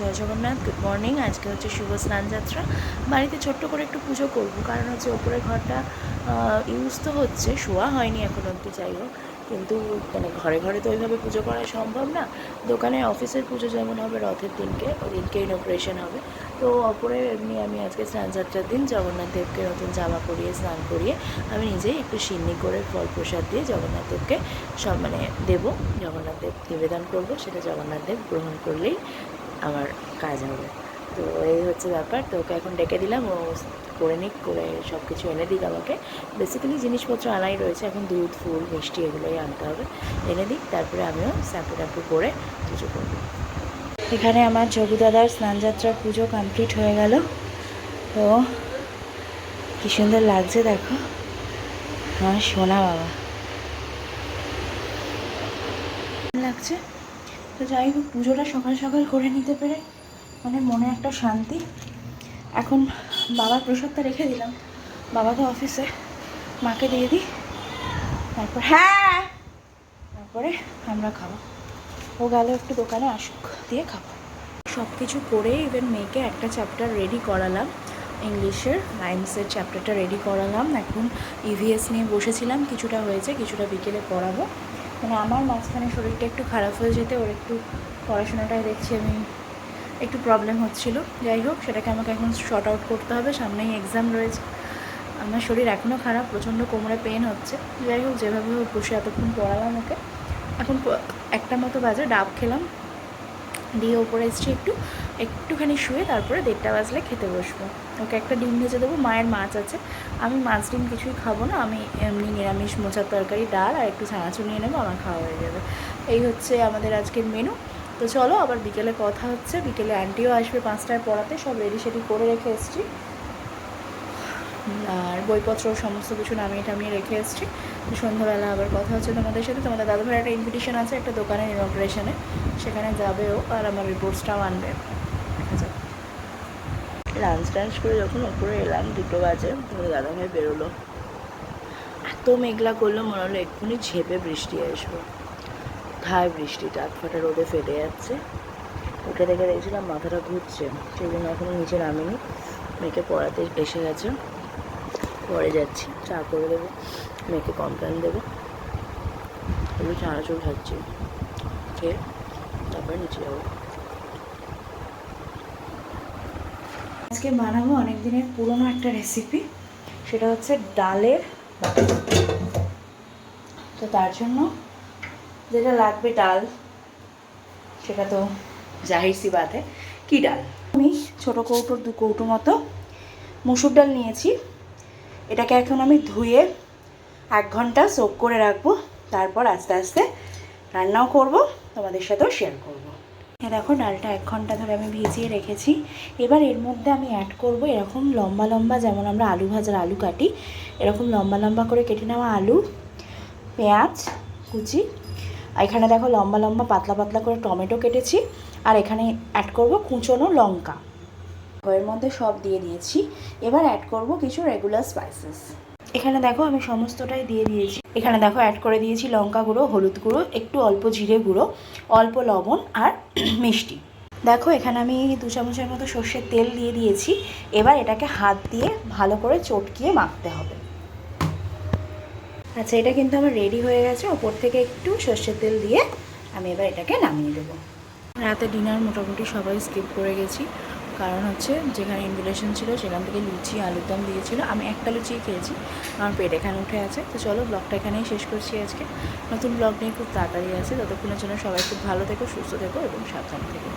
জয় Jagannath good morning আজকে হচ্ছে শুভ স্নান যাত্রা। বাড়িতে ছোট্ট করে একটু পুজো করব, কারণ হচ্ছে ওপরের ঘরটা ইউজ তো হচ্ছে, শোয়া হয়নি এখন অবধি, যাই হোক। কিন্তু মানে ঘরে ঘরে তো ওইভাবে পুজো করা সম্ভব না। দোকানে অফিসের পুজো যেমন হবে, রথের দিনকে ওই দিনকে ইনোগ্রেশন হবে। তো অপরে এমনি আমি আজকে স্নান যাত্রার দিন, জগন্নাথ দেবকে নতুন জামা পরিয়ে, স্নান করিয়ে, আমি নিজেই একটু সিন্নি করে ফল প্রসাদ দিয়ে জগন্নাথ দেবকে সব মানে দেবো, জগন্নাথ দেব নিবেদন করব, সেটা জগন্নাথ দেব গ্রহণ করলেই আমার কাজ হবে। তো এই হচ্ছে ব্যাপার। তো ওকে এখন ডেকে দিলাম। ও করে নিক, করে সব কিছু এনে দিক আমাকে। বেসিক্যালি জিনিসপত্র আনাই রয়েছে। এখন দুধ, ফুল, মিষ্টি এগুলোই আনতে হবে। এনে দিক, তারপরে আমিও স্যাম্পু ট্যাম্পু করে পুজো করব। এখানে আমার যোগু দাদার স্নানযাত্রার পুজো কমপ্লিট হয়ে গেল। তো কি সুন্দর লাগছে, দেখো। আমার সোনা বাবা। লাগছে? তো যাই হোক, পুজোটা সকাল সকাল করে নিতে পেরে মানে মনে একটা শান্তি। এখন বাবার প্রসাদটা রেখে দিলাম। বাবা তো অফিসে, মাকে দিয়ে দিই। তারপর হ্যাঁ! তারপরে আমরা খাব। ও গেল একটু দোকানে আসুক, দিয়ে খাব। সব কিছু করে ইভেন মেয়েকে একটা চ্যাপ্টার রেডি করালাম। ইংলিশের রাইমসের চ্যাপ্টারটা রেডি করালাম। এখন ইভিএস নিয়ে বসেছিলাম। কিছুটা হয়েছে, কিছুটা বিকেলে পড়াবো। মানে আমার মাঝখানে শরীরটা একটু খারাপ হয়ে যেতে, ওর একটু পড়াশোনাটায় দেখছি আমি একটু প্রবলেম হচ্ছিল। যাই হোক, সেটাকে আমাকে এখন শর্ট আউট করতে হবে। সামনেই এক্সাম রয়েছে। আমার শরীর এখনও খারাপ, প্রচণ্ড কোমরে পেন হচ্ছে। যাই হোক, যেভাবে বসে এতক্ষণ পড়ালাম ওকে। এখন একটা মতো বাজে, ডাব খেলাম। দিয়ে ওপরে এসছি একটু। একটুখানি শুয়ে তারপরে দেড়টা বাজলে খেতে বসবো। ওকে একটা ডিম ভেজে দেবো, মায়ের মাছ আছে। আমি মাছ ডিম কিছুই খাব না, আমি এমনি নিরামিষ মোচার তরকারি, ডাল আর একটু ছানাচুর নিয়ে নেব, আমার খাওয়া হয়ে যাবে। এই হচ্ছে আমাদের আজকের মেনু তো চলো আবার বিকেলে কথা হচ্ছে, বিকেলে আন্টিও আসবে পাঁচটায় পড়াতে, সব রেডি সেডি করে রেখে এসেছি। আর বইপত্র সমস্ত কিছু নামিয়ে টামিয়ে রেখে এসেছি। সন্ধ্যাবেলা আবার কথা হচ্ছে তোমাদের সাথে। তোমাদের দাদু ভাইয়ের একটা ইনভিটেশন আছে একটা দোকানের ইনগ্রেশনে সেখানে যাবেও আর আমার রিপোর্টসটাও আনবে। যাক। লাঞ্চ টাঞ্চ করে যখন উপরে এলাম, দুটো বাজে তোমাদের দাদা ভাই বেরোলো। এত মেঘলা করল, মনে হলো এক্ষুনি ঝেপে বৃষ্টি আসবে। কোথায় বৃষ্টিটা আট ফাটা রোদে ফেটে যাচ্ছে। উঠে দেখে দেখছিলাম মাথাটা ঘুরছে। সেই জন্য এখনও নিচে নামিনি। মেয়েকে পড়াতে এসে গেছে। পরে যাচ্ছি। চা করে দেবো। মেয়েকে কমপ্লেন দেবো। একটু চানাচুর খাচ্ছি। খেয়ে তারপরে নিচে যাব। আজকে বানাবো অনেক দিনের পুরনো একটা রেসিপি সেটা হচ্ছে ডালের তো তার জন্য যেটা লাগবে ডাল, সেটা তো জাহির সি বাত है কি ডাল? আমি ছোটো কৌটোর দু কৌটো মতো মুসুর ডাল নিয়েছি। এটাকে এখন আমি ধুয়ে এক ঘণ্টা সোক করে রাখব। তারপর আস্তে আস্তে রান্নাও করব, তোমাদের সাথেও শেয়ার করব। এ দেখো ডালটা এক ঘণ্টা ধরে আমি ভিজিয়ে রেখেছি। এবার এর মধ্যে আমি অ্যাড করব এরকম লম্বা লম্বা যেমন আমরা আলু ভাজার আলু কাটি, এরকম লম্বা লম্বা করে কেটে নেওয়া আলু, পেঁয়াজ, কুচি। এখানে দেখো লম্বা লম্বা পাতলা পাতলা করে টমেটো কেটেছি। আর এখানে অ্যাড করব কুচনো লঙ্কা। এর মধ্যে সব দিয়ে দিয়েছি। এবার অ্যাড করব কিছু রেগুলার স্পাইসেস এখানে দেখো আমি সমস্তটাই দিয়ে দিয়েছি। এখানে দেখো অ্যাড করে দিয়েছি লঙ্কা গুঁড়ো, হলুদ গুঁড়ো, একটু অল্প জিরে গুঁড়ো, অল্প লবণ আর মিষ্টি। দেখো এখানে আমি দু চামচের মতো সর্ষের তেল দিয়ে দিয়েছি। এবার এটাকে হাত দিয়ে ভালো করে চটকিয়ে মাখতে হবে। আচ্ছা এটা কিন্তু আমার রেডি হয়ে গেছে। ওপর থেকে একটু সর্ষের তেল দিয়ে আমি এবার এটাকে নামিয়ে দেবো। রাতে ডিনার মোটামুটি সবাই স্কিপ করে গেছি। কারণ হচ্ছে যেখানে ইনভিটেশন ছিল সেখান থেকে লুচি, আলুর দম দিয়েছিল। আমি একটা লুচি খেয়েছি, আমার পেট এখানে উঠে আছে। তো চলো ব্লগটা এখানেই শেষ করছি আজকে। নতুন ব্লগ নিয়ে খুব তাড়াতাড়ি আছে। ততক্ষণের জন্য সবাই খুব ভালো থেকো, সুস্থ থেকো এবং সাবধান থেকো।